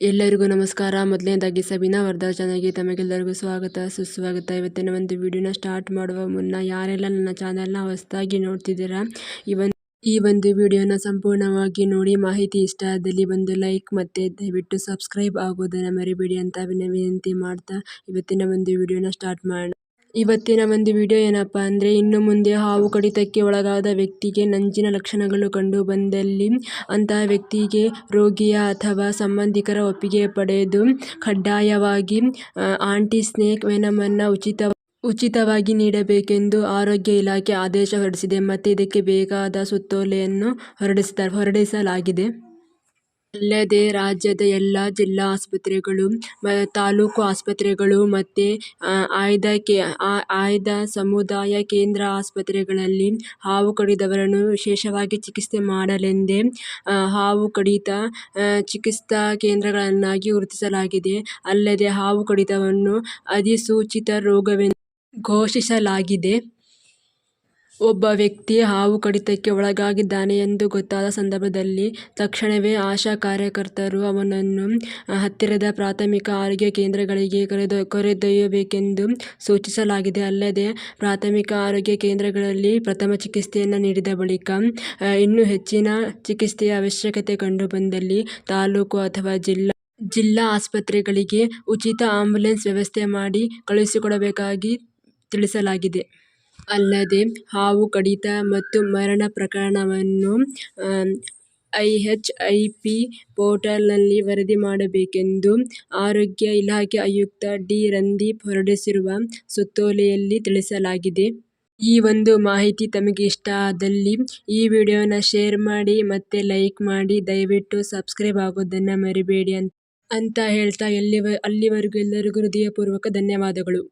ಎಲ್ಲರಿಗೂ ನಮಸ್ಕಾರ. ಮೊದಲನೇದಾಗಿ ಸಬೀನಾ ವರ್ಧಾ ಚಾನಲ್ಗೆ ತಮಗೆಲ್ಲರಿಗೂ ಸ್ವಾಗತ. ಸುಸ್ವಾಗತ. ಇವತ್ತಿನ ಒಂದು ವಿಡಿಯೋನ ಸ್ಟಾರ್ಟ್ ಮಾಡುವ ಮುನ್ನ ಯಾರೆಲ್ಲ ನನ್ನ ಚಾನಲ್ನ ಹೊಸದಾಗಿ ನೋಡ್ತಿದ್ದೀರಾ, ಈ ಒಂದು ಈ ಒಂದು ವಿಡಿಯೋನ ಸಂಪೂರ್ಣವಾಗಿ ನೋಡಿ, ಮಾಹಿತಿ ಇಷ್ಟ ಆದಲ್ಲಿ ಒಂದು ಲೈಕ್ ಮತ್ತೆ ದಯವಿಟ್ಟು ಸಬ್ಸ್ಕ್ರೈಬ್ ಆಗೋದನ್ನು ಮರಿಬೇಡಿ ಅಂತ ವಿನಂತಿ ಮಾಡ್ತಾ ಇವತ್ತಿನ ಒಂದು ವಿಡಿಯೋನ ಸ್ಟಾರ್ಟ್ ಮಾಡೋಣ. ಇವತ್ತಿನ ಒಂದು ವಿಡಿಯೋ ಏನಪ್ಪ ಅಂದರೆ ಇನ್ನು ಮುಂದೆ ಹಾವು ಕಡಿತಕ್ಕೆ ಒಳಗಾದ ವ್ಯಕ್ತಿಗೆ ನಂಜಿನ ಲಕ್ಷಣಗಳು ಕಂಡು ಬಂದಲ್ಲಿ ಅಂತಹ ವ್ಯಕ್ತಿಗೆ ರೋಗಿಯ ಅಥವಾ ಸಂಬಂಧಿಕರ ಒಪ್ಪಿಗೆ ಪಡೆದು ಕಡ್ಡಾಯವಾಗಿ ಆಂಟಿ ಸ್ನೇಕ್ ವೆನಮನ್ನು ಉಚಿತ ಉಚಿತವಾಗಿ ನೀಡಬೇಕೆಂದು ಆರೋಗ್ಯ ಇಲಾಖೆ ಆದೇಶ ಹೊರಡಿಸಿದೆ. ಮತ್ತು ಇದಕ್ಕೆ ಬೇಕಾದ ಸುತ್ತೋಲೆಯನ್ನು ಹೊರಡಿಸ್ತಾರೆ ಹೊರಡಿಸಲಾಗಿದೆ. ಅಲ್ಲದೆ ರಾಜ್ಯದ ಎಲ್ಲ ಜಿಲ್ಲಾ ಆಸ್ಪತ್ರೆಗಳು ತಾಲೂಕು ಆಸ್ಪತ್ರೆಗಳು ಮತ್ತು ಆಯ್ದ ಕೇ ಆಯ್ದ ಸಮುದಾಯ ಕೇಂದ್ರ ಆಸ್ಪತ್ರೆಗಳಲ್ಲಿ ಹಾವು ಕಡಿದವರನ್ನು ವಿಶೇಷವಾಗಿ ಚಿಕಿತ್ಸೆ ಮಾಡಲೆಂದೇ ಹಾವು ಕಡಿತ ಚಿಕಿತ್ಸಾ ಕೇಂದ್ರಗಳನ್ನಾಗಿ ಗುರುತಿಸಲಾಗಿದೆ. ಅಲ್ಲದೆ ಹಾವು ಕಡಿತವನ್ನು ಅಧಿಸೂಚಿತ ರೋಗವೆಂದು ಘೋಷಿಸಲಾಗಿದೆ. ಒಬ್ಬ ವ್ಯಕ್ತಿ ಹಾವು ಕಡಿತಕ್ಕೆ ಒಳಗಾಗಿದ್ದಾನೆ ಎಂದು ಗೊತ್ತಾದ ಸಂದರ್ಭದಲ್ಲಿ ತಕ್ಷಣವೇ ಆಶಾ ಕಾರ್ಯಕರ್ತರು ಅವನನ್ನು ಹತ್ತಿರದ ಪ್ರಾಥಮಿಕ ಆರೋಗ್ಯ ಕೇಂದ್ರಗಳಿಗೆ ಕರೆದೊ, ಕರೆದೊಯ್ಯಬೇಕೆಂದು ಸೂಚಿಸಲಾಗಿದೆ. ಅಲ್ಲದೆ, ಪ್ರಾಥಮಿಕ ಆರೋಗ್ಯ ಕೇಂದ್ರಗಳಲ್ಲಿ ಪ್ರಥಮ ಚಿಕಿತ್ಸೆಯನ್ನು ನೀಡಿದ ಬಳಿಕ ಇನ್ನೂ ಹೆಚ್ಚಿನ ಚಿಕಿತ್ಸೆಯ ಅವಶ್ಯಕತೆ ಕಂಡುಬಂದಲ್ಲಿ ತಾಲೂಕು ಅಥವಾ ಜಿಲ್ಲಾ ಜಿಲ್ಲಾ ಆಸ್ಪತ್ರೆಗಳಿಗೆ ಉಚಿತ ಆಂಬ್ಯುಲೆನ್ಸ್ ವ್ಯವಸ್ಥೆ ಮಾಡಿ ಕಳುಹಿಸಿಕೊಡಬೇಕಾಗಿ ತಿಳಿಸಲಾಗಿದೆ. ಅಲ್ಲದೆ ಹಾವು ಕಡಿತ ಮತ್ತು ಮರಣ ಪ್ರಕರಣವನ್ನು ಐ.ಎಚ್.ಐ.ಪಿ ಪೋರ್ಟಲ್ನಲ್ಲಿ ವರದಿ ಮಾಡಬೇಕೆಂದು ಆರೋಗ್ಯ ಇಲಾಖೆ ಆಯುಕ್ತ ಡಿ. ರಂದೀಪ್ ಹೊರಡಿಸಿರುವ ಸುತ್ತೋಲೆಯಲ್ಲಿ ತಿಳಿಸಲಾಗಿದೆ. ಈ ಒಂದು ಮಾಹಿತಿ ತಮಗೆ ಇಷ್ಟ ಆದಲ್ಲಿ ಈ ವಿಡಿಯೋನ ಶೇರ್ ಮಾಡಿ ಮತ್ತೆ ಲೈಕ್ ಮಾಡಿ, ದಯವಿಟ್ಟು ಸಬ್ಸ್ಕ್ರೈಬ್ ಆಗೋದನ್ನ ಮರಿಬೇಡಿ ಅಂತ ಹೇಳ್ತಾ ಅಲ್ಲಿವರೆಗೂ ಎಲ್ಲರಿಗೂ ಹೃದಯಪೂರ್ವಕ ಧನ್ಯವಾದಗಳು.